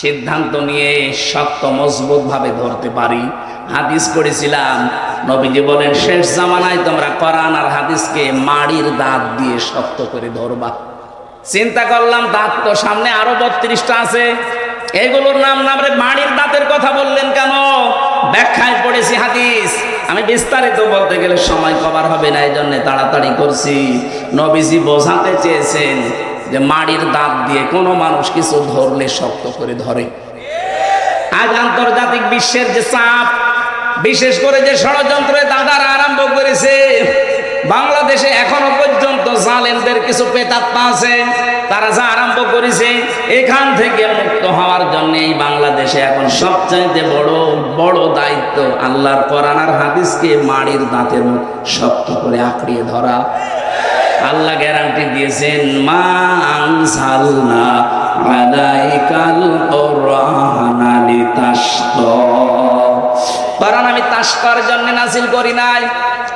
সিদ্ধান্ত নিয়ে শক্ত মজবুত ভাবে ধরতে পারি। হাদিস করেছিলাম নবীজি বলেন, শেষ জামানায় তোমরা কোরআন আর হাদিসকে মাড়ির দাঁত দিয়ে শক্ত করে ধরবা। চিন্তা করলাম, দাঁত তো সামনে আরও বত্রিশটা আছে। এগুলোর নাম নাম মাড়ির দাঁতের কথা বললেন কেন? ব্যাখ্যায় পড়েছি হাদিস। আমি বিস্তারিত বলতে গেলে সময় কভার হবে না এই জন্য তাড়াতাড়ি করছি। নবীজি বোঝাতে চেয়েছেন যে মাড়ির দাঁত দিয়ে কোনো মানুষ কিছু ধরলে শক্ত করে ধরে। আজ আন্তর্জাতিক বিশ্বের যে চাপ, বিশেষ করে যে ষড়যন্ত্রে দাদারা আরম্ভ করেছে, বাংলাদেশে এখনও পর্যন্ত জালেমদের কিছু পেতাত্মা আছে, তারা যা আরম্ভ করেছে, এখান থেকে মুক্ত হওয়ার জন্য এই বাংলাদেশে এখন সবচাইতে বড় বড় দায়িত্ব আল্লাহর করানার হাদিসকে মাড়ির দাঁতের শক্ত করে আঁকড়িয়ে ধরা। আল্লাহ গ্যারান্টি দিয়েছেন মা আনসালনা আলাইকাল কোরআনা লিতাশকা কারণ আমি তাস্কর জন্য নাসিল করি নাই।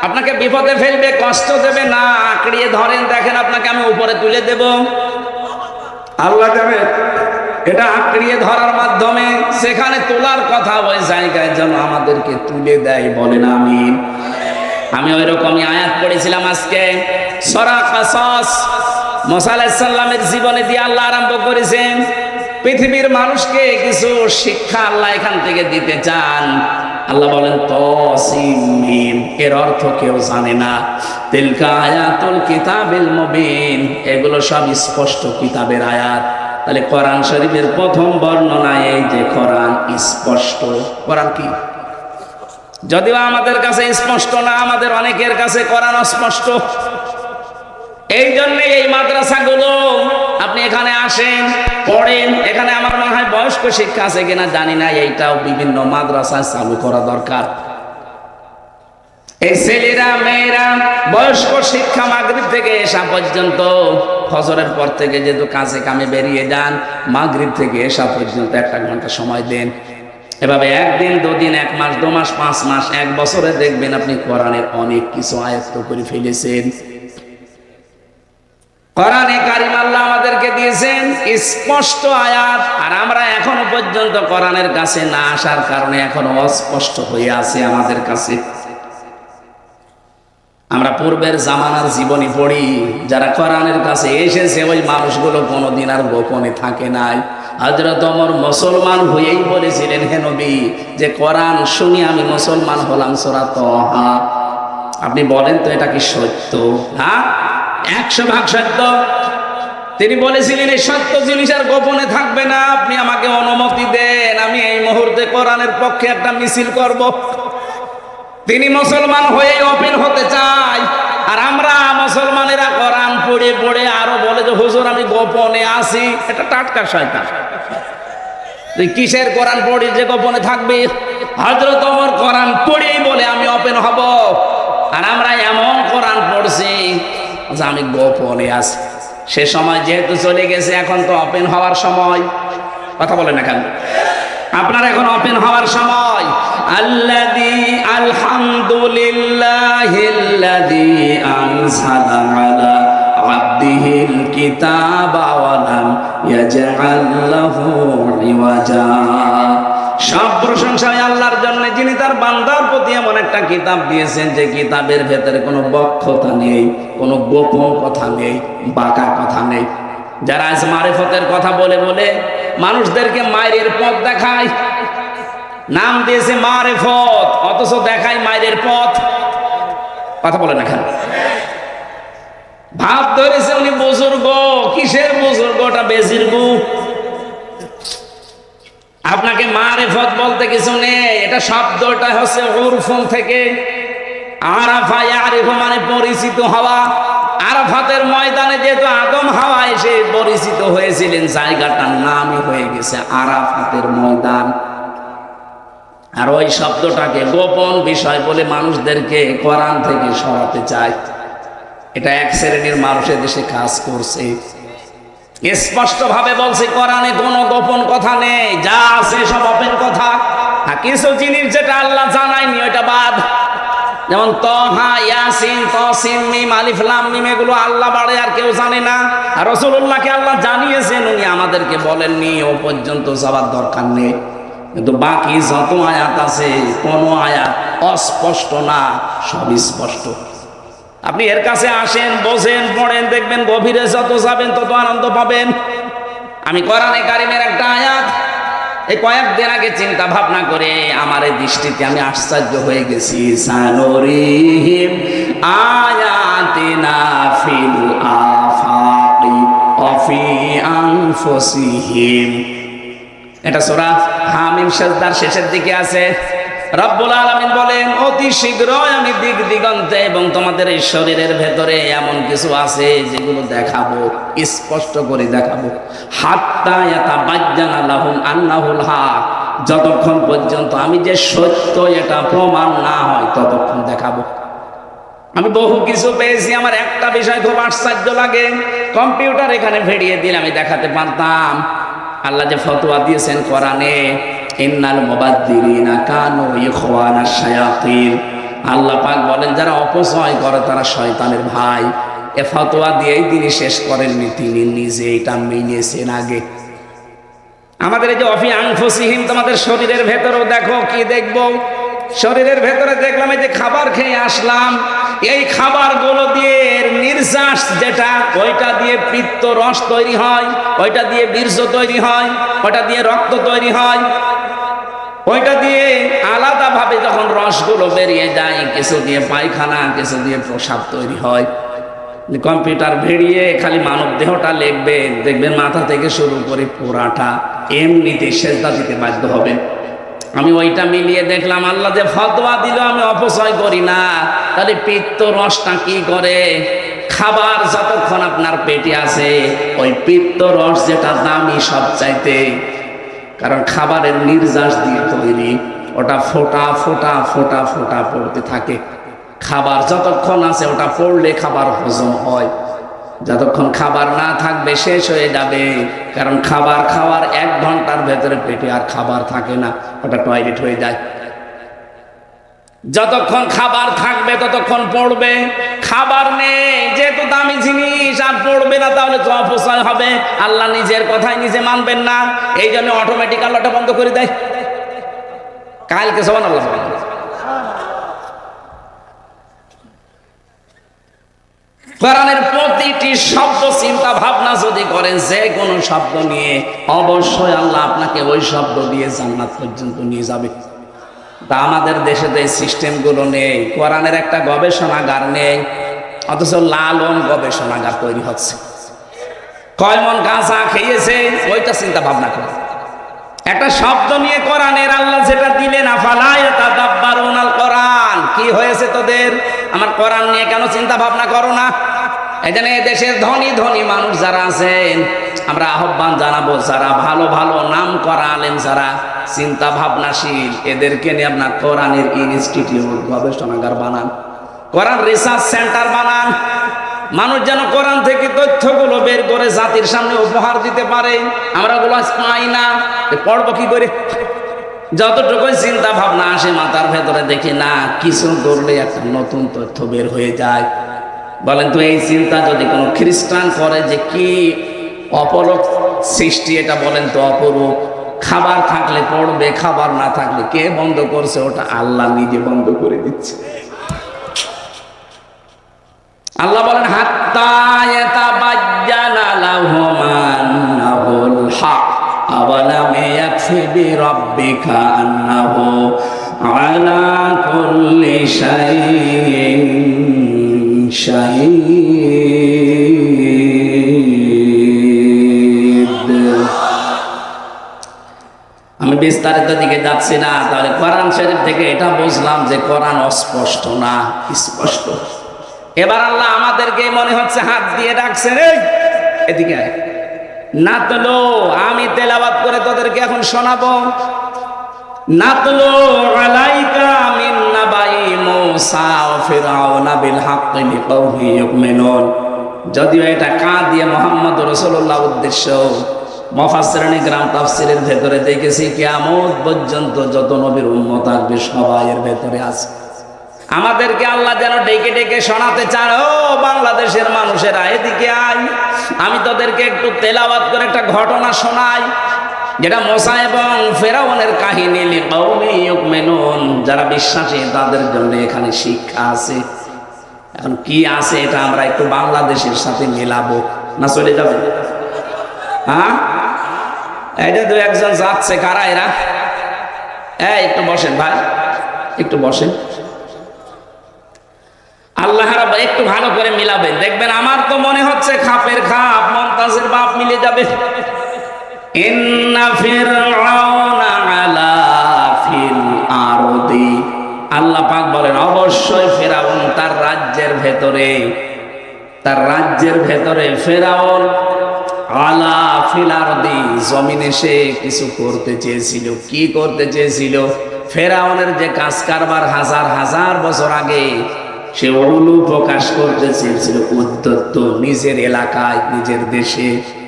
আপনাকে বিপদে ফেলবে কষ্ট দেবে না। আঁকড়িয়ে ধরেন দেখেন আপনাকে আমি উপরে তুলে দেব। আল্লাহ যাবে এটা আঁকড়িয়ে ধরার মাধ্যমে সেখানে তোলার কথা ওই জায়গায় যেন আমাদেরকে তুলে দেয় বলেন আমিন। আমি ওই রকমই আয়াত পড়েছিলাম আজকে। সরা জীবনে দিয়ে আল্লাহ আরম্ভ করেছেন পৃথিবীর মানুষকে কিছু শিক্ষা আল্লাহ এখান থেকে দিতে চান। আল্লাহ বলেন, তসিম এর অর্থ কেউ জানে না। তিলকা আয়াতুল কিতাবিল মুবিন। এগুলো সব স্পষ্ট কিতাবের আয়াত। তাহলে কোরআন শরীফের প্রথম বর্ণনায় এই যে কোরআন স্পষ্ট। কোরআন কি? যদিও আমাদের কাছে স্পষ্ট না, আমাদের অনেকের কাছে কোরআন অস্পষ্ট। এই জন্য এই মাদ্রাসাগুলো, আপনি এখানে আসেন, পড়েন, এখানে আমার মনে হয় বয়স্ক শিক্ষা আছে কিনা জানি না, এইটাও বিভিন্ন মাদ্রাসায় চালু করা দরকার। এই ছেলেরা, মেয়েরা, বয়স্ক শিক্ষা মাগরিব থেকে এসা পর্যন্ত, ফজরের পর থেকে যেহেতু কাজে কামে বেরিয়ে যান, মাগরিব থেকে এসা পর্যন্ত একটা ঘণ্টা সময় দেন। এভাবে একদিন, দুদিন, এক মাস, দু মাস, পাঁচ মাস, এক বছরে দেখবেন আপনি কোরআনের অনেক কিছু আয়ত্ত করে ফেলেছেন। কোরআনে কারিম আল্লাহ আমাদেরকে দিয়েছেন স্পষ্ট আয়াত, আর আমরা এখনও পর্যন্ত কোরআনের কাছে না আসার কারণে এখনও অস্পষ্ট হয়ে আছে আমাদের কাছে। আমরা পূর্বের জামানার জীবনী পড়ি, যারা কোরআনের কাছে এসেছে, ওই মানুষগুলো কোনোদিন আর গোপনে থাকে নাই। হজরত অমর মুসলমান হয়েই বলেছিলেন, হে যে কোরআন শুনি আমি মুসলমান হলাম সোরা তহা। আপনি বলেন তো, এটা কি সত্য? হ্যাঁ? একশো ভাগ সত্য। তিনি বলেছিলেন, এই সত্য জিনিস আর গোপনে থাকবে না। আপনি আমাকে অনুমতি দেন, আমি এই মুহূর্তে কোরআনের পক্ষে একটা মিছিল করব। তিনি মুসলমান হয়ে ওপেন হতে চাই। আর আমরা মুসলমানেরা কোরআন পড়ে পড়ে আরও বলে যে, হুজুর, আমি গোপনে আসি এটা টাটকা শয়তান। কিসের কোরআন পড়ি যে গোপনে থাকবে? হজরত ওমর কোরআন পড়েই বলে আমি ওপেন হব। আর আমরা এমন কোরআন পড়ছি যে আমি গোপনে আছি। সে সময় যেহেতু চলে গেছে, এখন তো ওপেন হওয়ার সময়। কথা বলেন না কেন? আপনার এখন ওপেন হওয়ার সময়। আল্লাদি আলহামদুলিল্লাহিল্লাদি আনসালা আলা আব্দিহিল কিতাবা ওয়া লাম ইয়াজআল লাহু সব প্রশংসা আল্লাহর জন্য যিনি তার বান্দার প্রতি এমন একটা কিতাব দিয়েছেন যে কিতাবের ভেতরে কোনো বক্ষতা নেই, কোনো গোপন কথা নেই, বাঁকা কথা নেই। যারা আজ মারেফতের কথা বলে বলে মানুষদেরকে মায়ের পথ দেখায়, নাম দিয়েছে মারেফত, অথচ দেখায় মায়ের পথ। কথা বলে না ভাব ধরেছে উনি বুজুর্গ। কিসের বুজুর্গ? ওটা বেজির্গ আপনাকে মারেফত বলতে কিছু নেই। এটা শব্দটা হচ্ছে উরফুন থেকে। আরাফা আরিফ মানে পরিচিত হওয়া। আরাফাতের ময়দানে যেহেতু আদম হাওয়া এসে পরিচিত হয়েছিলেন, জায়গাটার নামই হয়ে গেছে আরাফাতের ময়দান। আর ওই শব্দটাকে গোপন বিষয় বলে মানুষদেরকে কোরআন থেকে সরাতে চায়। এটা এক শ্রেণির মানুষের দেশে কাজ করছে। স্পষ্ট ভাবে বলছে, কোরআনে কোনো গোপন কথা নেই, যা আছে সব ওপেন কথা। আর কিছু জিনিস যেটা আল্লাহ জানায়নি, ওইটা বাদ। যেমন তহা, ইয়াসিন তসিম মিম, আলিফ, লাম, মিম, এগুলো আল্লাহ বাড়ে, আর কেউ জানে না। আর রসুল্লাহকে আল্লাহ জানিয়েছেন, উনি আমাদেরকে বলেননি ও পর্যন্ত যাওয়ার দরকার নেই। কিন্তু বাকি যত আয়াত আছে, কোনো আয়াত অস্পষ্ট না, সব স্পষ্ট। আপনি এর কাছে আসেন, বসেন, পড়েন, দেখবেন গভীরে যত যাবেন, তত আনন্দ পাবেন। আমি কোরআনে কারিমের একটা আয়াত, এই কয়েকদিন আগে চিন্তা ভাবনা করে আমার এই দৃষ্টিতে আমি আশ্চর্য হয়ে গেছি। সানুরিহিম আয়াতিনা ফিল আফাকি অফি আনফুসিহিম। এটা সোরা হামিম সাজদার শেষের দিকে আছে। রব্বুল আলামিন বলেন, অতি শীঘ্রই আমি দিক দিগন্তে এবং তোমাদের এই শরীরের ভেতরে এমন কিছু আছে যেগুলো দেখাবো, স্পষ্ট করে দেখাবো। হাত্তা এটা বাজ্জানা লাহুম আন্নাহুল হক। যতক্ষণ পর্যন্ত আমি যে সত্য এটা প্রমাণ না হয়, ততক্ষণ দেখাবো। আমি বহু কিছু পেয়েছি, আমার একটা বিষয় খুব আশ্চর্য লাগে। কম্পিউটার এখানে ভেড়িয়ে দিলে আমি দেখাতে পারতাম। আল্লাহ যে ফতোয়া দিয়েছেন কোরআনে ইন্নাল মুবাদদিরিনা কানু ইখওয়ানা শায়াতিন। আল্লাহ পাক বলেন, যারা অপচয় করে তারা শয়তানের ভাই। এ ফতোয়া দিয়েই তিনি শেষ করেননি, তিনি নিজে এটা মেনেছেন আগে। আমাদের এই যে অফি আংফসিহীন তোমাদের শরীরের ভেতরেও দেখো কি দেখব? শরীরের ভেতরে দেখলাম এই যে খাবার খেয়ে আসলাম। এই খাবারগুলো দিয়ে নির্যাস যেটা, ওইটা দিয়ে পিত্ত রস তৈরি হয়, ওইটা দিয়ে বীর্য তৈরি হয়, ওইটা দিয়ে রক্ত তৈরি হয়। ওইটা দিয়ে আলাদাভাবে যখন রসগুলো বেরিয়ে যায়, কিছু দিয়ে পায়খানা, কিছু দিয়ে প্রসাব তৈরি হয়। কম্পিউটার ভেড়িয়ে খালি মানব দেহটা লিখবেন দেখবেন মাথা থেকে শুরু করে পুরাটা এমনিতে সেজদা দিতে বাধ্য হবেন আমি ওইটা মিলিয়ে দেখলাম, আল্লাহ যে ফতোয়া দিল, আমি অপচয় করি না। তাহলে পিত্ত রসটা কি করে? খাবার যতক্ষণ আপনার পেটে আছে, ওই পিত্ত রস যেটা দামি সব চাইতে। কারণ খাবারের নির্যাস দিয়ে তৈরি, ওটা ফোটা ফোটা ফোটা ফোটা পড়তে থাকে। খাবার যতক্ষণ আছে, ওটা পড়লে খাবার হজম হয়। যতক্ষণ খাবার না থাকবে শেষ হয়ে যাবে। কারণ খাবার খাওয়ার এক ঘণ্টার ভেতরে পেটে আর খাবার থাকে না, ওটা টয়লেট হয়ে যায়। যতক্ষণ খাবার থাকবে, ততক্ষণ পড়বে। খাবার নেই, যেহেতু দামি জিনিস, আর পড়বে না, তাহলে তো অপচয় হবে। আল্লাহ নিজের কথাই নিজে মানবেন না। এই জন্য অটোমেটিক আল্লাহটা বন্ধ করে দেয়। কালকে সবান আল্লাহ কোরআনের প্রতিটি শব্দ চিন্তা ভাবনা যদি করেন, যে কোনো শব্দ নিয়ে অবশ্যই আল্লাহ আপনাকে ওই শব্দ দিয়ে জান্নাত পর্যন্ত নিয়ে যাবে। তা আমাদের দেশে তো এই সিস্টেমগুলো নেই, কোরআনের একটা গবেষণাগার নেই, অথচ লালন গবেষণাগার তৈরি হচ্ছে। কয় মন গাঁজা খেয়েছে, ওইটা চিন্তা ভাবনা করে। একটা শব্দ নিয়ে কোরআনের আল্লাহ যেটা দিলেন আফালায় তাদাব্বারুন আল কোরআন, কি হয়েছে তোদের? আমার কোরআন নিয়ে কেন চিন্তা ভাবনা করো না? জন্য দেশের ধনী ধনী মানুষ যারা আছেন, আমরা আহ্বান জানাব, যারা ভালো ভালো নাম করা আলেন যারা চিন্তা ভাবনাশীল, এদেরকে নিয়ে আপনার কোরআনের ইনস্টিটিউট গবেষণাগার বানান, কোরআন রিসার্চ সেন্টার বানান। মানুষ যেন কোরআন থেকে তথ্যগুলো বের করে জাতির সামনে উপহার দিতে পারে। আমরা ওগুলো পাই না। পড়ব কি করে? যতটুকু চিন্তা ভাবনা আসে, মাথার ভেতরে দেখি, না, কিছু করলে একটা নতুন তথ্য বের হয়ে যায়। বলেন, তো এই চিন্তা যদি কোনো খ্রিস্টান করে যে কি অপরক সৃষ্টি এটা বলেন তো অপরূপ? খাবার থাকলে পড়বে, খাবার না থাকলে কে বন্ধ করছে? ওটা আল্লাহ নিজে বন্ধ করে দিচ্ছে। আল্লাহ বলেন, হাত্তা শাহীদ। আমি বিস্তারিত দিকে যাচ্ছি না, তাহলে কোরআন শরীফ থেকে এটা বুঝলাম যে কোরআন অস্পষ্ট না, স্পষ্ট। এবার আল্লাহ আমাদেরকে মনে হচ্ছে হাত দিয়ে ডাকছেন, এই, এদিকে। না তোলো, আমি তেলাবাদ করে তোদেরকে এখন শোনাবো। নাতলো আলাইকা মিন নাবাই যদিও এটা কা দিয়ে মোহাম্মদ উদ্দেশ্য, মফাসসিরিন গ্রাম ভেতরে দেখেছি, কিয়ামত পর্যন্ত যত নবীর উম্মত আসবে ভেতরে আছে। আমাদেরকে আল্লাহ যেন ডেকে ডেকে শোনাতে চান, ও বাংলাদেশের মানুষেরা, এদিকে আয়। আমি তোদেরকে একটু তেলাওয়াত করে একটা ঘটনা শোনাই। যেটা মোসা এবং ফেরাউনের কাহিনী যারা বিশ্বাসী, তাদের জন্য এখানে শিক্ষা আছে। এখন কি আছে এটা আমরা একটু বাংলাদেশের সাথে মেলাবো। না চলে যাবে? হ্যাঁ? এটা দু একজন যাচ্ছে, কারা এরা? হ্যাঁ একটু বসেন ভাই, একটু বসেন। আল্লাহ একটু ভালো করে মিলাবেন। দেখবেন আমার তো মনে হচ্ছে খাপের খাপ, মমতাজের বাপ মিলে যাবে। ইন্না ফিল আরদি। বলেন, অবশ্যই ফেরাউন তার রাজ্যের ভেতরে, তার রাজ্যের ভেতরে ফেরাউন আলা ফিলারদি জমিনে সে কিছু করতে চেয়েছিল। কি করতে চেয়েছিল? ফেরাউনের যে কাজ কারবার হাজার হাজার বছর আগে, সে অলু প্রকাশ করতে চেয়েছিল উদ্যত্ত নিজের এলাকায়, নিজের দেশে।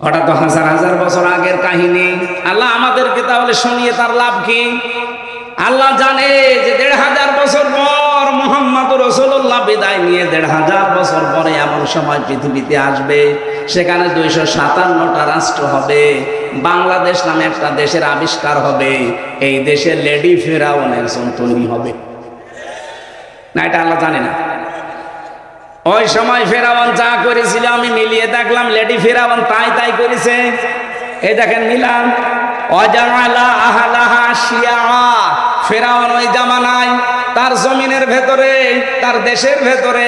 ওটা তো হাজার হাজার বছর আগের কাহিনী। আল্লাহ আমাদেরকে তাহলে শুনিয়ে তার লাভ কি? আল্লাহ জানে যে দেড় হাজার বছর পর মোহাম্মদ রসুল্লাহ বিদায় নিয়ে দেড় হাজার বছর পরে এমন সময় পৃথিবীতে আসবে। সেখানে দুইশো সাতান্নটা রাষ্ট্র হবে। বাংলাদেশ নামে একটা দেশের আবিষ্কার হবে। এই দেশে লেডি ফেরাউন একজন তৈরি হবে। না, এটা আল্লাহ জানে না। ওই সময় ফেরাউন যা করেছিল, আমি মিলিয়ে দেখলাম, লেডি ফেরাউন তাই তাই করেছে। এই দেখেন অজামালা আহালাহা শিয়া। ওই তার জমিনের ভেতরে, তার দেশের ভেতরে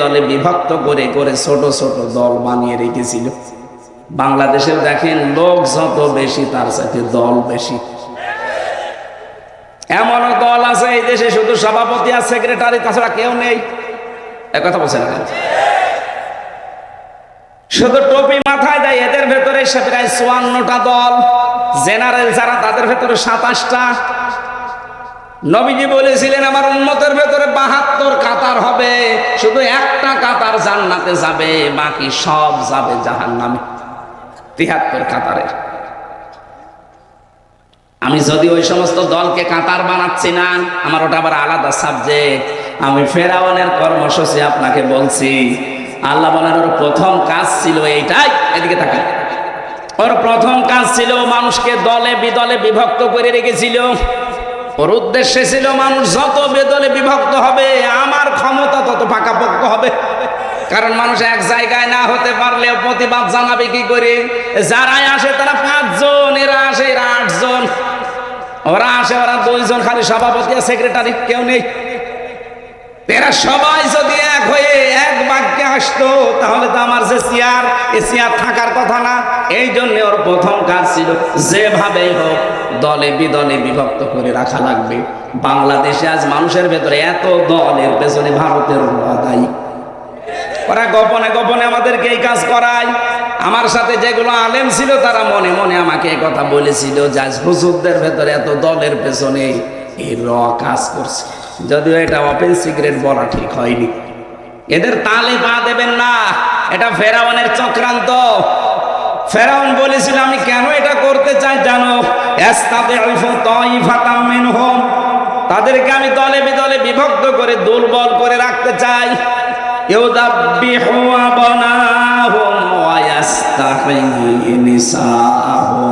দলে বিভক্ত করে করে ছোট ছোট দল বানিয়ে রেখেছিল। বাংলাদেশের দেখেন লোক যত বেশি, তার সাথে দল বেশি। এমনও দল আছে, এই দেশে শুধু সভাপতি আর সেক্রেটারি, তাছাড়া কেউ নেই। কথা বলছেন শুধু টুপি মাথায় দেয়, এদের ভেতরে সে প্রায় চুয়ান্নটা দল। জেনারেল যারা, তাদের ভেতরে সাতাশটা। নবীজি বলেছিলেন, আমার উন্মতের ভেতরে বাহাত্তর কাতার হবে। শুধু একটা কাতার জান্নাতে যাবে, বাকি সব যাবে জাহান নামে তিহাত্তর কাতারের আমি যদি ওই সমস্ত দলকে কাতার বানাচ্ছি না, আমার ওটা আবার আলাদা সাবজেক্ট আমি ফেরাওয়ানের কর্মসূচি আপনাকে বলছি। আল্লাহ বলেন, ওর প্রথম কাজ ছিল এইটাই। এদিকে তাকান। ওর প্রথম কাজ ছিল মানুষকে দলে বিদলে বিভক্ত করে রেখেছিল। ওর উদ্দেশ্যে ছিল, মানুষ যত বেদলে বিভক্ত হবে, আমার ক্ষমতা তত পাকাপোক্ত হবে। কারণ মানুষ এক জায়গায় না হতে পারলেও প্রতিবাদ জানাবে কি করে? যারাই আসে তারা পাঁচজন, এরা আসে, এরা আটজন। ওরা আসে, ওরা দুইজন, খালি সভাপতি আর সেক্রেটারি কেউ নেই। এরা সবাই যদি এক হয়ে এক বাক্যে আসতো, তাহলে তো আমার যে চেয়ার এ চেয়ার থাকার কথা না। এই জন্য ওর প্রথম কাজ ছিল যেভাবেই হোক দলে বিদলে বিভক্ত করে রাখা লাগবে। বাংলাদেশে আজ মানুষের ভেতরে এত দলের পেছনে ভারতের দায়ী ওরা গোপনে গোপনে আমাদেরকে এই কাজ করায়। আমার সাথে যেগুলো আলেম ছিল, তারা মনে মনে আমাকে এই কথা বলেছিল যে হুজুরদের ভেতরে এত দলের পেছনে এই র কাজ করছে। যদিও এটা ওপেন সিক্রেট বলা ঠিক হয়নি। এদের তালে পা দেবেন না, এটা ফেরাউনের চক্রান্ত। ফেরাউন বলেছিল, আমি কেন এটা করতে চাই জানো? তাদেরকে আমি দলে বিদলে বিভক্ত করে দুর্বল করে রাখতে চাই। ইউদাব্বিহু আবনাহুম ওয়া ইয়াস্তাহয়ী নিসাহুম।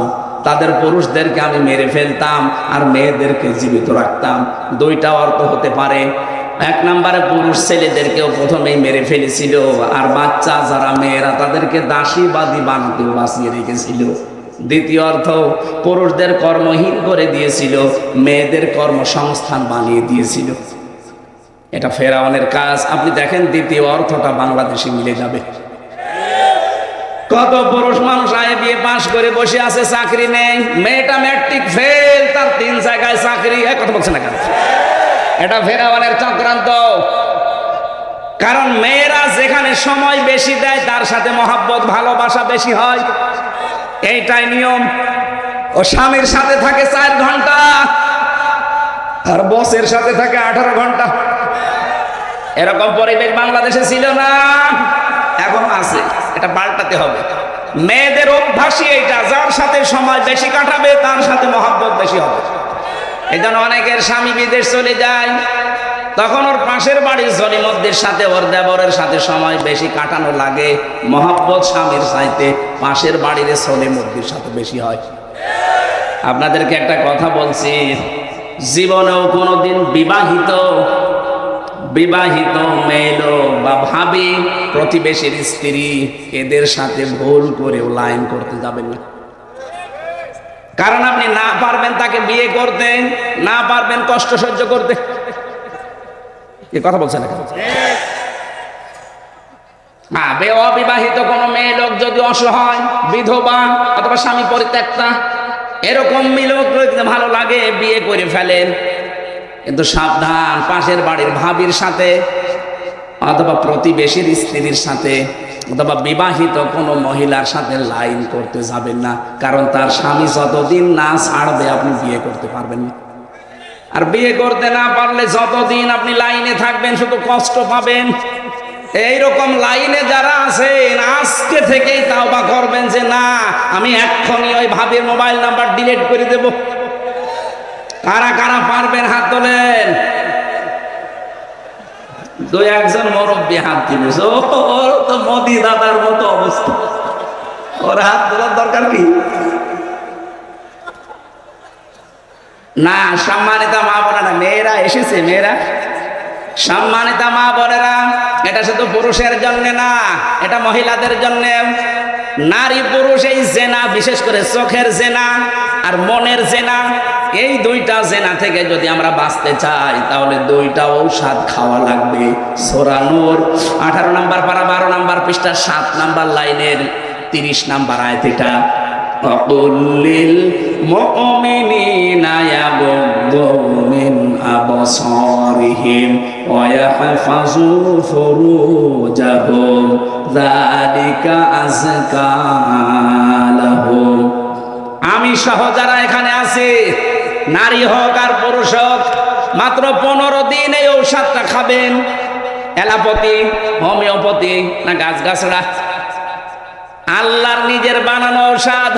তাদের পুরুষদেরকে আমি মেরে ফেলতাম আর মেয়েদেরকে জীবিত রাখতাম। দুইটা অর্থ হতে পারে, এক নম্বরে পুরুষ ছেলেদেরকেও প্রথমেই মেরে ফেলেছিল আর বাচ্চা যারা মেয়েরা তাদেরকে দাসী দাসীবাদী বানাতেও বাঁচিয়ে রেখেছিল। দ্বিতীয় অর্থ, পুরুষদের কর্মহীন করে দিয়েছিল, মেয়েদের কর্মসংস্থান বানিয়ে দিয়েছিল। এটা ফেরাউনের কাজ। আপনি দেখেন দ্বিতীয় অর্থটা বাংলাদেশে মিলে যাবে। কত পুরুষ মানুষ আয় বিয়ে পাশ করে বসে আছে, চাকরি নেই। মেয়েটা ম্যাট্রিক ফেল, তার তিন জায়গায় চাকরি। এই কথা বলছে না কেন? এটা ফেরাউনের চক্রান্ত। কারণ মেয়েরা যেখানে সময় বেশি দেয়, তার সাথে মহাব্বত, ভালোবাসা বেশি হয়। এইটাই নিয়ম। ও স্বামীর সাথে থাকে চার ঘণ্টা, আর বসের সাথে থাকে আঠারো ঘণ্টা। এরকম পরিবেশ বাংলাদেশে ছিল না। এখন আছে, এটা পাল্টাতে হবে। মেয়েদের অভ্যাসই এইটা, যার সাথে সময় বেশি কাটাবে, তার সাথে মহাব্বত বেশি হবে। এই জন্য অনেকের স্বামী বিদেশ চলে যায়, তখন ওর পাশের বাড়ির জলিমদ্দের সাথে, ওর দেবরের সাথে সময় বেশি কাটানো লাগে। মহাব্বত স্বামীর চাইতে পাশের বাড়ির সলিমদ্দির সাথে বেশি হয়। আপনাদেরকে একটা কথা বলছি, জীবনেও কোনোদিন বিবাহিত বিবাহিত মেয়ে লোক বা ভাবি, প্রতিবেশীর স্ত্রী, এদের সাথে ভুল করেও লাইন করতে যাবেন না। কারণ আপনি না পারবেন তাকে বিয়ে করতে, না পারবেন কষ্ট সহ্য করতে। এ কথা বলছেন অবিবাহিত কোনো মেয়ে লোক যদি অসহায়, বিধবা অথবা স্বামী পরিত্যক্তা, এরকম মিলোক ভালো লাগে, বিয়ে করে ফেলেন কিন্তু সাবধান, পাশের বাড়ির ভাবির সাথে অথবা প্রতিবেশীর স্ত্রীর সাথে অথবা বিবাহিত কোনো মহিলার সাথে লাইন করতে যাবেন না, কারণ তার স্বামী যতদিন না ছাড়বে আপনি বিয়ে করতে পারবেন না। আর বিয়ে করতে না পারলে যতদিন আপনি লাইনে থাকবেন, শুধু কষ্ট পাবেন। এইরকম লাইনে যারা আছেন, আজকে থেকেই তাওবা করবেন যে, না, আমি এক্ষুনি ওই ভাবির মোবাইল নাম্বার ডিলিট করে দেব। কারা কারা পারবেন হাত তোলেন? দু একজন মুরব্বী হাত দিলেছ তো মোদি দাদার মতো অবস্থা। ওর হাত তোলার দরকার কি? না, সম্মানিতা মা বোনেরা, মেয়েরা এসেছে, মেয়েরা। সম্মানিতা মা বোনেরা, এটা শুধু পুরুষের জন্য না, এটা মহিলাদের জন্য নারী পুরুষ এই জেনা, বিশেষ করে চোখের জেনা আর মনের জেনা, এই দুইটা জেনা থেকে যদি আমরা বাঁচতে চাই, তাহলে দুইটা ঔষধ খাওয়া লাগবে। সোরানোর আঠারো নাম্বার পাড়া বারো নাম্বার পৃষ্ঠা, সাত নাম্বার লাইনের তিরিশ নাম্বার আয়তিটা وقل للمؤمنين يغضوا من أبصارهم ويحفظوا فروجهم ذلك أزكى لهم আমি সহ যারা এখানে আছি নারী হোক আর পুরুষ হোক মাত্র পনেরো দিন এই ঔষধটা খাবেন এলাপতি হোমিওপ্যাথি না গাছ গাছড়া আল্লাহর নিজের বানানো ঔষধ।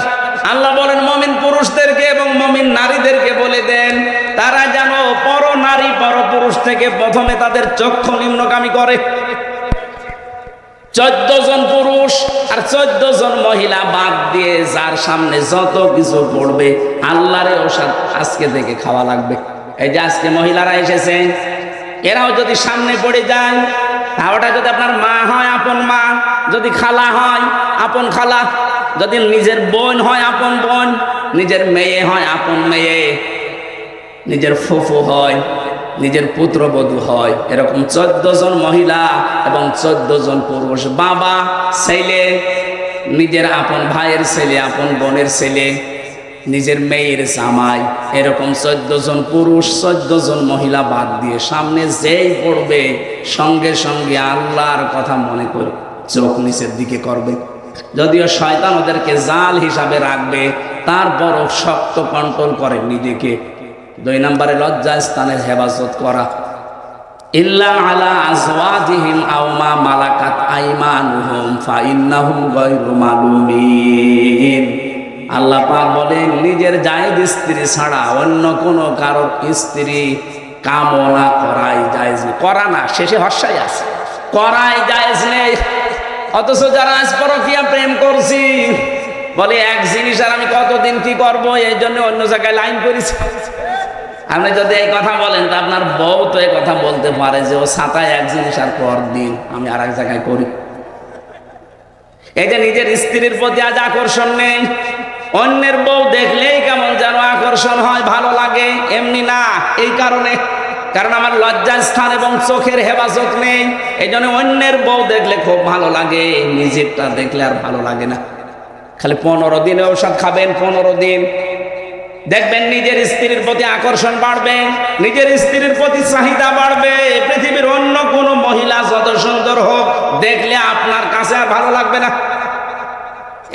আল্লাহ বলেন, মমিন পুরুষদেরকে এবং মমিন নারীদেরকে বলে দেন, তারা যেন পর নারী, পর পুরুষ থেকে প্রথমে তাদের চক্ষু নিম্নগামী করে। চোদ্দ জন পুরুষ আর চোদ্দ জন মহিলা বাদ দিয়ে যার সামনে যত কিছু পড়বে, আল্লাহরে ঔষধ আজকে থেকে খাওয়া লাগবে। এই যে আজকে মহিলারা এসেছেন, এরাও যদি সামনে পড়ে যায় ওটা যদি আপনার মা হয়, আপন মা, যদি খালা হয়, আপন খালা, যদি নিজের বোন হয়, আপন বোন, নিজের মেয়ে হয়, আপন মেয়ে, নিজের ফুফু হয়, নিজের পুত্রবধূ হয়, এরকম চোদ্দ জন মহিলা এবং চোদ্দ জন পুরুষ, বাবা, ছেলে, নিজের আপন ভাইয়ের ছেলে, আপন বোনের ছেলে নিজের মেয়ের জামাই, এরকম চোদ্দ জন পুরুষ, চোদ্দ জন মহিলা বাদ দিয়ে সামনে যেই পড়বে, সঙ্গে সঙ্গে আল্লাহর কথা মনে করে চোখ নিচের দিকে করবে। যদিও শয়তান ওদেরকে জাল হিসাবে রাখবে তারপরও শক্ত কন্ট্রোল করে নিজেকে। দুই নম্বরে লজ্জা স্থানের হেফাজত করা। ইল্লা আলা মালাকাত আল্লাহ পাক বলেন, নিজের জায়েদ স্ত্রী ছাড়া অন্য কোনো কারও স্ত্রী কামনা করাই জায়েজ নেই। করা না, শেষে হর্ষাই আছে। করাই জায়েজ নেই। অথচ যারা আজ পরকিয়া প্রেম করছি, বলে এক জিনিস আর আমি কতদিন কি করব, এই জন্য অন্য জায়গায় লাইন করেছি। আপনি যদি এই কথা বলেন, তা আপনার বউ তো এই কথা বলতে পারে যে, ও সাঁতায় এক জিনিস আর পর দিন আমি আর এক জায়গায় করি। এই যে নিজের স্ত্রীর প্রতি আজ আকর্ষণ নেই। অন্যের বউ দেখলেই কেমন যেন আকর্ষণ হয়, ভালো লাগে। এমনি না, এই কারণে। কারণ আমার লজ্জার স্থান এবং চোখের হেফাজত নেই। এই জন্য অন্যের বউ দেখলে খুব ভালো লাগে, নিজেরটা দেখলে আর ভালো লাগে না। খালি পনেরো দিন ঔষধ খাবেন, পনেরো দিন। দেখবেন নিজের স্ত্রীর প্রতি আকর্ষণ বাড়বে, নিজের স্ত্রীর প্রতি চাহিদা বাড়বে। পৃথিবীর অন্য কোনো মহিলা যত সুন্দর হোক, দেখলে আপনার কাছে আর ভালো লাগবে না।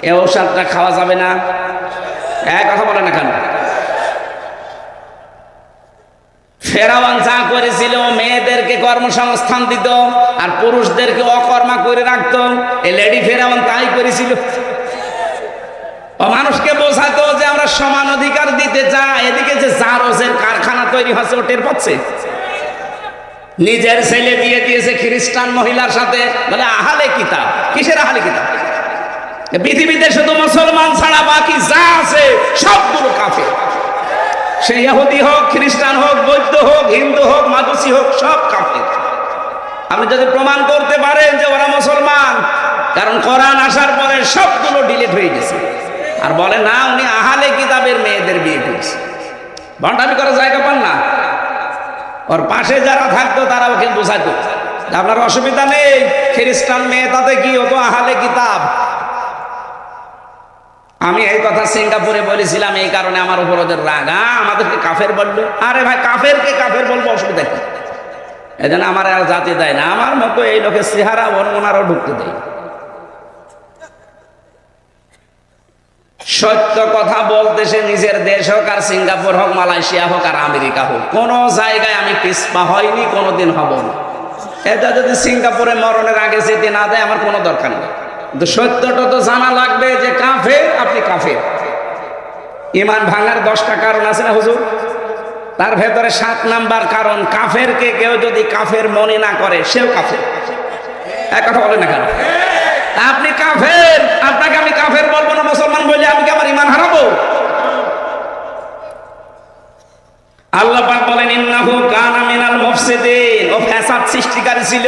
এ ঔষধটা খাওয়া যাবে না। এক কথা বলে না কেন? ফেরাওয়ান যা করেছিল, মেয়েদেরকে কর্মসংস্থান দিত আর পুরুষদেরকে অকর্মা করে রাখতো। এই লেডি ফেরাওয়ান তাই করেছিল। মানুষকে বোঝাতো যে আমরা সমান অধিকার দিতে চাই। এদিকে যে জারোজের কারখানা তৈরি হচ্ছে, ও টের পাচ্ছে? নিজের ছেলে দিয়ে দিয়েছে খ্রিস্টান মহিলার সাথে। বলে, আহালে কিতাব। কিসের আহালে কিতাব? পৃথিবীতে শুধু মুসলমান ছাড়া বাকি যা আছে, সবগুলো কাফে সে ইহুদি হোক, খ্রিস্টান হোক, বৌদ্ধ হোক, হিন্দু হোক, মাদুসি হোক, সব কাফে আপনি যদি প্রমাণ করতে পারেন যে ওরা মুসলমান, কারণ কোরআন আসার পরে সবগুলো ডিলিট হয়ে গেছে। আর বলে, না, উনি আহালে কিতাবের মেয়েদের বিয়ে করেছে। ভণ্ডামি করার জায়গা পান না। ওর পাশে যারা থাকতো, তারাও কিন্তু বুঝাইতো আপনার অসুবিধা নেই, খ্রিস্টান মেয়ে, তাতে কি হতো আহালে কিতাব? আমি এই কথা সিঙ্গাপুরে বলেছিলাম, এই কারণে আমার উপর ওদের রাগ আমাদেরকে কাফের বলল। আরে ভাই, কাফেরকে কাফের বলব, অসুবিধা কি? এই জন্য আমার আর জাতি দেয় না। আমার মতো এই লোকের চেহারা বর্ণনারও ঢুকতে দেয়। সত্য কথা বলতে সে নিজের দেশ হোক আর সিঙ্গাপুর হোক, মালয়েশিয়া হোক আর আমেরিকা হোক, কোন জায়গায় আমি পিসপা হয়নি, কোনোদিন হব না। এটা যদি সিঙ্গাপুরে মরণের আগে যেতে না দেয়, আমার কোনো দরকার নেই। সত্যটা তো জানা লাগবে যে কাফে আপনি কাফের। ইমান ভাঙার দশটা কারণ আছে না হুজুর? তার ভেতরে সাত নাম্বার কারণ, কাফেরকে কেউ যদি কাফের মনে না করে, সেও কাফের। এক বলে না কেন? আপনি কাফের, আপনাকে আমি কাফের বলব না, মুসলমান বলে আমি কি আমার ইমান হারাবো? আল্লাহ বলেন, ইন্নাহু কানা মিনাল মুফসিদিন। ও ফ্যাসাদ সৃষ্টিকারী ছিল।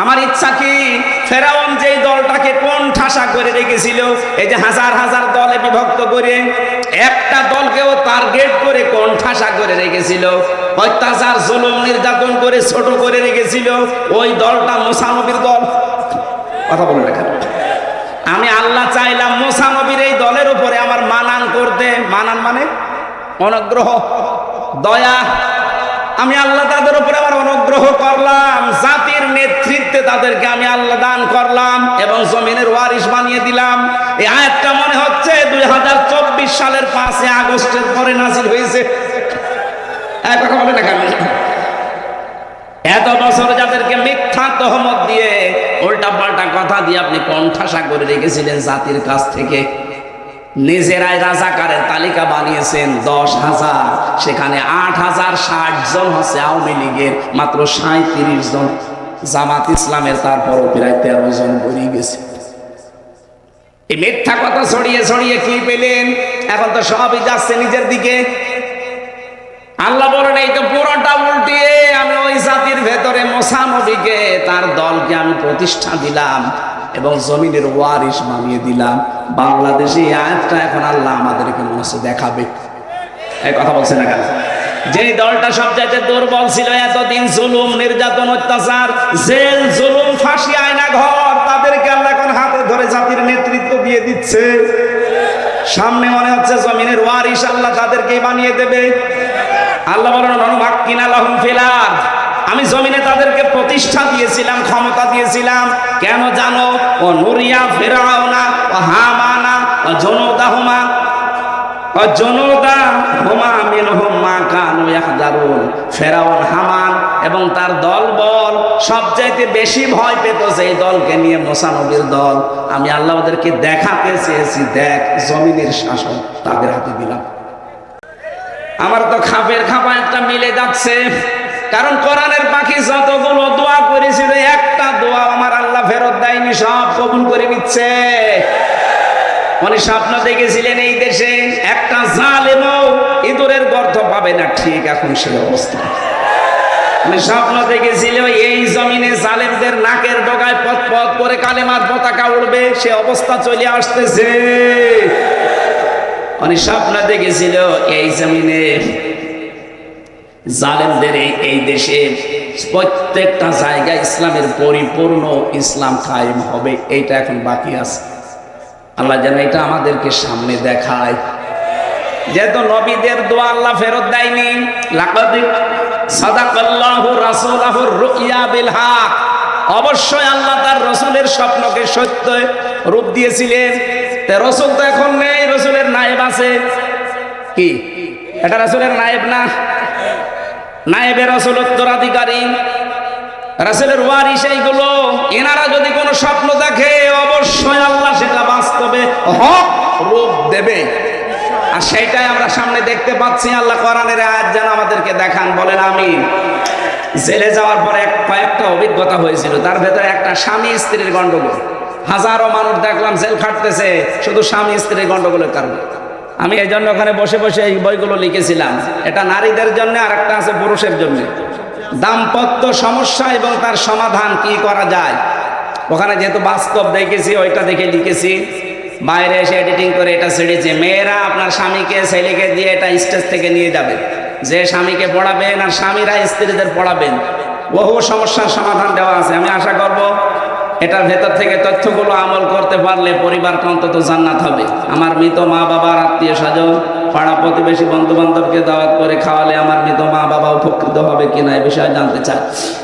আমার ইচ্ছা কি? ফেরাউন যেই দলটাকে কোন ঠাসা করে রেখেছিল, এই যে হাজার হাজার দলে বিভক্ত করে একটা দলকেও টার্গেট করে কোন ঠাসা করে রেখেছিল, অত্যাচার, জুলুম, নির্যাতন করে ছোট করে রেখেছিল, ওই দলটা মোসানবির দল। কথা বলুন এখানে আমি আল্লাহ চাইলাম মোসানবির এই দলের উপরে আমার মানান করতে। মানান মানে? অনুগ্রহ, দয়া আমি আল্লাহ তাদের উপরে আমার অনুগ্রহ করলাম, জাতির নেতৃত্বে তাদেরকে আমি আল্লাহ দান করলাম এবং জমিনের ওয়ারিশ বানিয়ে দিলাম। এই আয়াতটা মনে হচ্ছে দুই হাজার চব্বিশ সালের পাঁচে আগস্টের পরে নাজিল হয়েছে। এত বছর যাদেরকে মিথ্যা তহমত দিয়ে উল্টা পাল্টা কথা দিয়ে আপনি কণ্ঠাসা করে রেখেছিলেন জাতির কাছ থেকে। নিজেরাই রাজাকারের তালিকা বানিয়েছেন দশ হাজার। সেখানে আট হাজার ষাট জন হচ্ছে আওয়ামী লীগের, মাত্র সাঁত্রিশ জন। জামাত ইসলামের তারপরও প্রায় তেরো জন বেরিয়ে গেছে। এই মিথ্যা কথা ছড়িয়ে ছড়িয়ে কি পেলেন? এখন তো সবই যাচ্ছে নিজের দিকে। আল্লাহ বলেন এই তো পুরোটা উল্টিয়ে আমি ওই জাতির ভেতরে মোসানবীকে তার দলকে আমি প্রতিষ্ঠা দিলাম। এবং জমিনের ওয়ারিশ বানিয়ে দিলাম। বাংলাদেশে আয়াতটা এখন আল্লাহ আমাদেরকে মনে হচ্ছে দেখাবে। এই কথা বলছে না কেন? যে দলটা সবচাইতে দুর্বল ছিল, এতদিন জুলুম, নির্যাতন, অত্যাচার, জেল, জুলুম, ফাঁসি, আয়না, ঘর, তাদেরকে আল্লাহ এখন হাতে ধরে জাতির নেতৃত্ব দিয়ে দিচ্ছে। সামনে মনে হচ্ছে জমিনের ওয়ারিশ আল্লাহ তাদেরকে বানিয়ে দেবে। আল্লাহ বলেন, অনুমাক্কিন আলাহুম ফিলার আমি জমিনে তাদেরকে প্রতিষ্ঠা দিয়েছিলাম, ক্ষমতা দিয়েছিলাম। কেন জানো? ও নুরিয়া ফেরাওনা ও হামানা, ও জনদাহুমা, ও জনদা হুমা মিনহুম মা কানু ইয়াহদারুন। ফেরাউন, হামান এবং তার দল বল, সবচাইতে বেশি ভয় পেত সেই দলকে নিয়ে মোসানবীর দল। আমি আল্লাহ ওদেরকে দেখাতে চেয়েছি, দেখ, জমিনের শাসন তাদের হাতে দিলাম। আমার তো খাপের খাপা একটা মিলে যাচ্ছে। কারণ কোরআনের পাখি যতগুলো দোয়া করেছিল, একটা দোয়া আমার আল্লাহ ফেরত দেয়নি, সব কবুল করে নিচ্ছে। উনি স্বপ্ন দেখেছিলেন এই দেশে, একটা জালেমও ইঁদুরের গর্ত পাবে না, ঠিক এখন সেই অবস্থা। উনি স্বপ্ন দেখেছিল, এই জমিনে জালেমদের নাকের ডগায় পথ পথ করে কালেমার পতাকা উঠবে সে অবস্থা চলে আসতেছে। উনি স্বপ্ন দেখেছিল, এই জমিনে জালেমদের এই দেশে প্রত্যেকটা জায়গায় ইসলামের পরিপূর্ণ ইসলাম কায়েম হবে, এইটা এখন বাকি আছে। আল্লাহ যেন এটা আমাদেরকে সামনে দেখায়। যেহেতু নবীদের দোয়া আল্লাহ ফেরত দেয়নি অবশ্যই আল্লাহ তার রসুলের স্বপ্নকে সত্য রূপ দিয়েছিলেন। রসুল তো এখন নেই, রসুলের নায়েব আছে। কি? এটা রসুলের নায়েব না? নায়েবের রসুল উত্তরাধিকারী রাসেলের ওয়ারিস এইগুলো, এনারা যদি কোনো স্বপ্ন দেখে, অবশ্যই আল্লাহ সেটা বাস্তবে হক রূপ দেবে। আর সেইটাই আমরা সামনে দেখতে পাচ্ছি, আল্লাহ কোরআনের আয়াত যেন আমাদেরকে দেখান, বলেন আমি জেলে যাওয়ার পরে এক, কয়েকটা অভিজ্ঞতা হয়েছিল, তার ভেতরে একটা স্বামী স্ত্রীর গন্ডগোল হাজারো মানুষ দেখলাম জেল খাটতেছে, শুধু স্বামী স্ত্রীর গন্ডগোলের কারণে। আমি এই জন্য ওখানে বসে বসে এই বইগুলো লিখেছিলাম। এটা নারীদের জন্য আর একটা আছে পুরুষের জন্য। দাম্পত্য সমস্যা এবং তার সমাধান কি করা যায়? ওখানে যেহেতু বাস্তব দেখেছি, ওইটা দেখে লিখেছি। বাইরে এসে এডিটিং করে এটা ছেড়েছে। মেয়েরা আপনার স্বামীকে, ছেলেকে দিয়ে এটা স্টেজ থেকে নিয়ে যাবে। যে স্বামীকে পড়াবেন আর স্বামীরা স্ত্রীদের পড়াবেন। বহু সমস্যার সমাধান দেওয়া আছে। আমি আশা করব এটার ভেতর থেকে তথ্যগুলো আমল করতে পারলে পরিবারটা অন্তত জান্নাত হবে। আমার মৃত মা বাবার আত্মীয় স্বজন, পাড়া প্রতিবেশী বন্ধু বান্ধবকে দাওয়াত করে খাওয়ালে আমার মৃত মা বাবা উপকৃত হবে কিনা এ বিষয়ে জানতে চাই।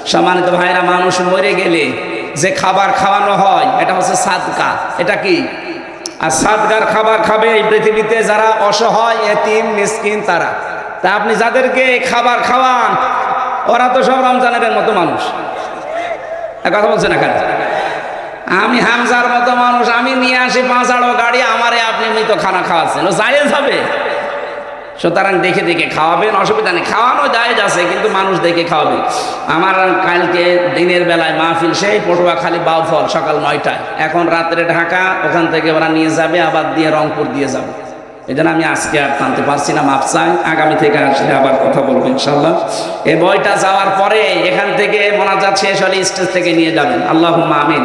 সম্মানিত ভাইরা, মানুষ মরে গেলে যে খাবার খাওয়ানো হয়, এটা হচ্ছে সাদকা। এটা কি? আর সাদগার খাবার খাবে এই পৃথিবীতে যারা অসহায়, এতিম, মিসকিন তারা। তা আপনি যাদেরকে খাবার খাওয়ান, ওরা তো সব রমজানের মতো মানুষ। কথা বলছেন এখানে? আমি হামজার মতো মানুষ, আমি নিয়ে আসি পাঁচ পাঁচাড়ো গাড়ি, আমারে আপনি মৃত খানা খাওয়াচ্ছেন। ও জায়েজ হবে। সুতরাং দেখে দেখে খাওয়াবেন, অসুবিধা নেই। খাওয়ানো জায়েজ আছে, কিন্তু মানুষ দেখে খাওয়াবে। আমার কালকে দিনের বেলায় মাহফিল, সেই পটুয়াখালী বাউফল, সকাল নয়টায়। এখন রাত্রে ঢাকা, ওখান থেকে ওরা নিয়ে যাবে, আবার দিয়ে রংপুর দিয়ে যাবে। এই জন্য আমি আজকে আর টানতে পারছি না, মাপ চাই। আগামী থেকে আসলে আবার কথা বলব ইনশাল্লাহ এই বইটা যাওয়ার পরে এখান থেকে মোনাজাত শেষ হলে স্টেজ থেকে নিয়ে যাবেন। আল্লাহ আমিন।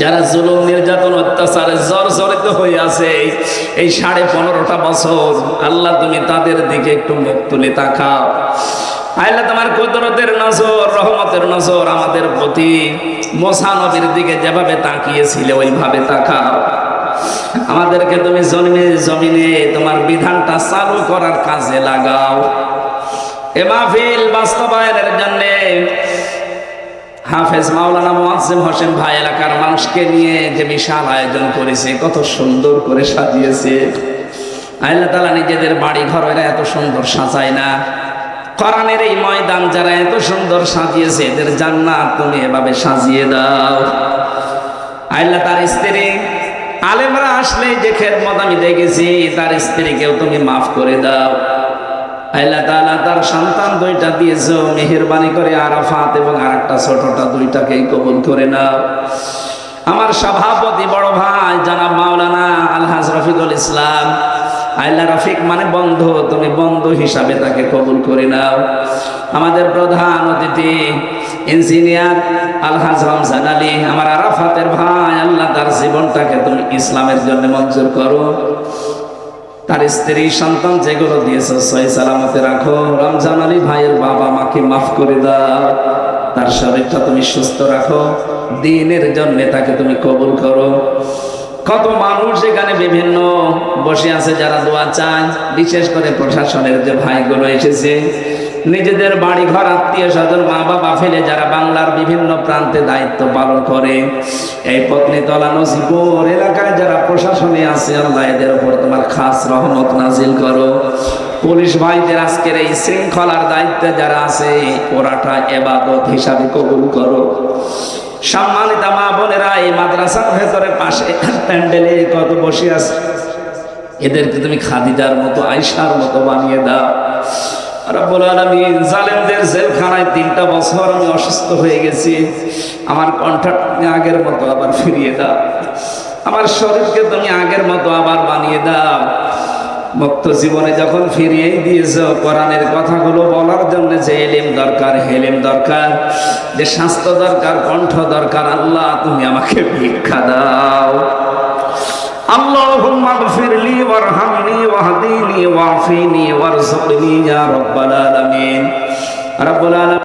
যারা জুলুম, নির্যাতন, অত্যাচারে জর জড়িত হয়ে আছে, এই সাড়ে পনেরোটা বছর আল্লাহ তুমি তাদের দিকে একটু মুখ তুলে তাকাও। আল্লাহ তোমার কুদরতের নজর, রহমতের নজর আমাদের প্রতি মোসানবীর দিকে যেভাবে তাকিয়েছিলে, ওইভাবে তাকাও। আমাদেরকে তুমি জমিনে জমিনে তোমার বিধানটা চালু করার কাজে লাগাও। এ মাহফিল বাস্তবায়নের জন্যে হাফেজ মাওলানা মোয়াজ্জেম হোসেন ভাই এলাকার মানুষকে নিয়ে যে বিশাল আয়োজন করেছে, কত সুন্দর করে সাজিয়েছে। আল্লাহ তালা নিজেদের বাড়ি ঘর এরা এত সুন্দর সাজায় না। কোরআনের এই ময়দান যারা এত সুন্দর সাজিয়েছে, এদের জান্নাত তুমি এভাবে সাজিয়ে দাও। আল্লাহ তার স্ত্রী, আলেমরা আসলে যে খেদমত আমি দেখেছি, তার স্ত্রীকেও তুমি মাফ করে দাও। আল্লাহ তাআলা তার সন্তান দুইটা দিয়েছ, মেহেরবানি করে আরাফাত এবং আরেকটা ছোটটা দুইটাকেই কবুল করে নাও। আমার সভাপতি বড় ভাই জানাব মাওলানা আলহাজ রফিকুল ইসলাম, আল্লাহ রফিক মানে বন্ধু, তুমি বন্ধু হিসাবে তাকে কবুল করে নাও। আমাদের প্রধান অতিথি, ইঞ্জিনিয়ার আলহাজ রমজান আলী, আমার আরাফাতের ভাই, আল্লাহ তার জীবনটাকে তুমি ইসলামের জন্য মঞ্জুর করো। তার স্ত্রী সন্তান যেগুলো দিয়েছে, সহি সালামতে রাখো। রমজান আলী ভাইয়ের বাবা মাকে মাফ করে দাও। তার শরীরটা তুমি সুস্থ রাখো। দিনের জন্য তাকে তুমি কবুল করো। কত মানুষ এখানে বিভিন্ন বসে আছে যারা দোয়া চায়। বিশেষ করে প্রশাসনের যে ভাইগুলো এসেছে নিজেদের বাড়ি ঘর, আত্মীয় স্বজন মা বাবা ফেলে যারা বাংলার বিভিন্ন প্রান্তে দায়িত্ব পালন করে। এই পত্নী তলা নসিপুর এলাকায় যারা প্রশাসনে আছে, আল্লাহ এদের উপর তোমার খাস রহমত নাজিল করো। পুলিশ ভাইদের আজকের এই শৃঙ্খলার দায়িত্বে যারা আছে, ওরাটা এবাদত হিসাবে কবুল করো। সম্মানিত মা বোনেরা, এই মাদ্রাসার ভেতরে পাশে প্যান্ডেলে কত বসে আছে। এদেরকে তুমি খাদিজার মতো আয়সার মতো বানিয়ে দাও। রব্বুল আলামিন জালেমদের জেলখানায় তিনটা বছর আমি অসুস্থ হয়ে গেছি। আমার তুমি আগের মতো আবার ফিরিয়ে দাও। আমার শরীরকে তুমি আগের মতো আবার বানিয়ে দাও। মুক্ত জীবনে যখন ফিরিয়েই দিয়েছ, কোরআনের কথাগুলো বলার জন্য যে এলিম দরকার, হেলিম দরকার, যে স্বাস্থ্য দরকার, কণ্ঠ দরকার, আল্লাহ তুমি আমাকে ভিক্ষা দাও। اللهم اغفر لي وارحمني واهدني واعفني وارزقني يا رب العالمين رب العالمين